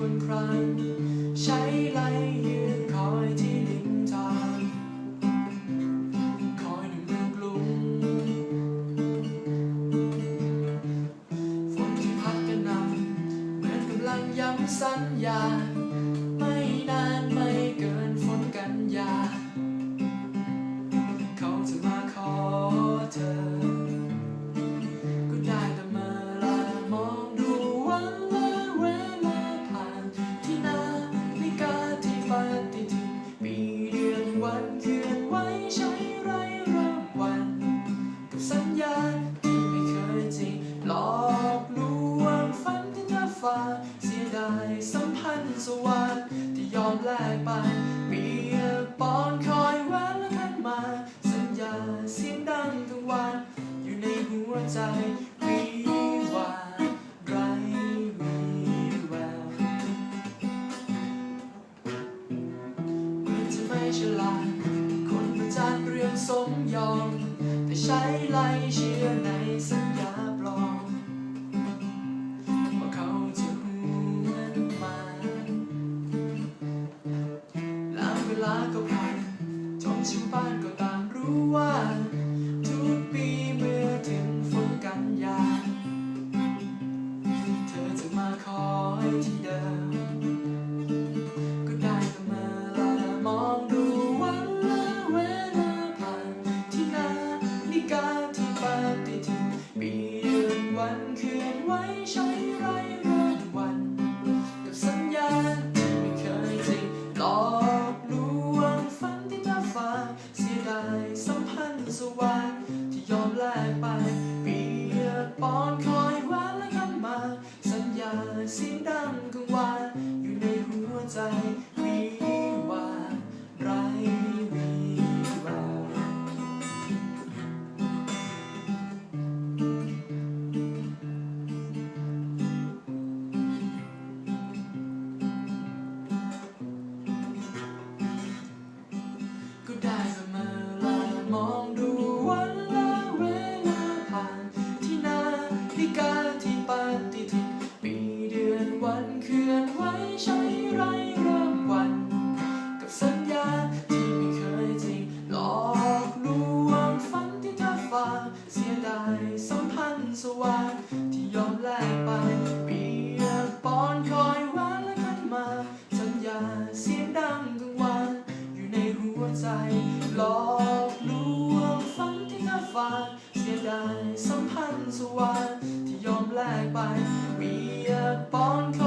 ควรครางใช้ไหลยืนคอยที่ริมทาง คอยในเมืองกรุงฝนที่พัดกระหนำเหมือนกำลังย้ำสัญญา สวัสดิ์ที่ยอมแลกไปเปียปอนคอยแวะและทันมา สัญญาเสียงดังทั้งวัน อยู่ในหัวใจวิวาไรวีแววเหมือนจะไม่ฉลาดคนประจานเรื่องสมยอม แต่ใช้ไล่เชื่อในสัญญา จน ย สวัสดิ์ที่ยอมแลกไปเปียกปอนคอยหวะและคันมา สัญญาเสียงดังกลางวันอยู่ในหัวใจหลอกลวงฝันที่น่าฝันเสียดายสัมพันธ์สวรรค์ที่ยอมแลกไปเปียกปอนค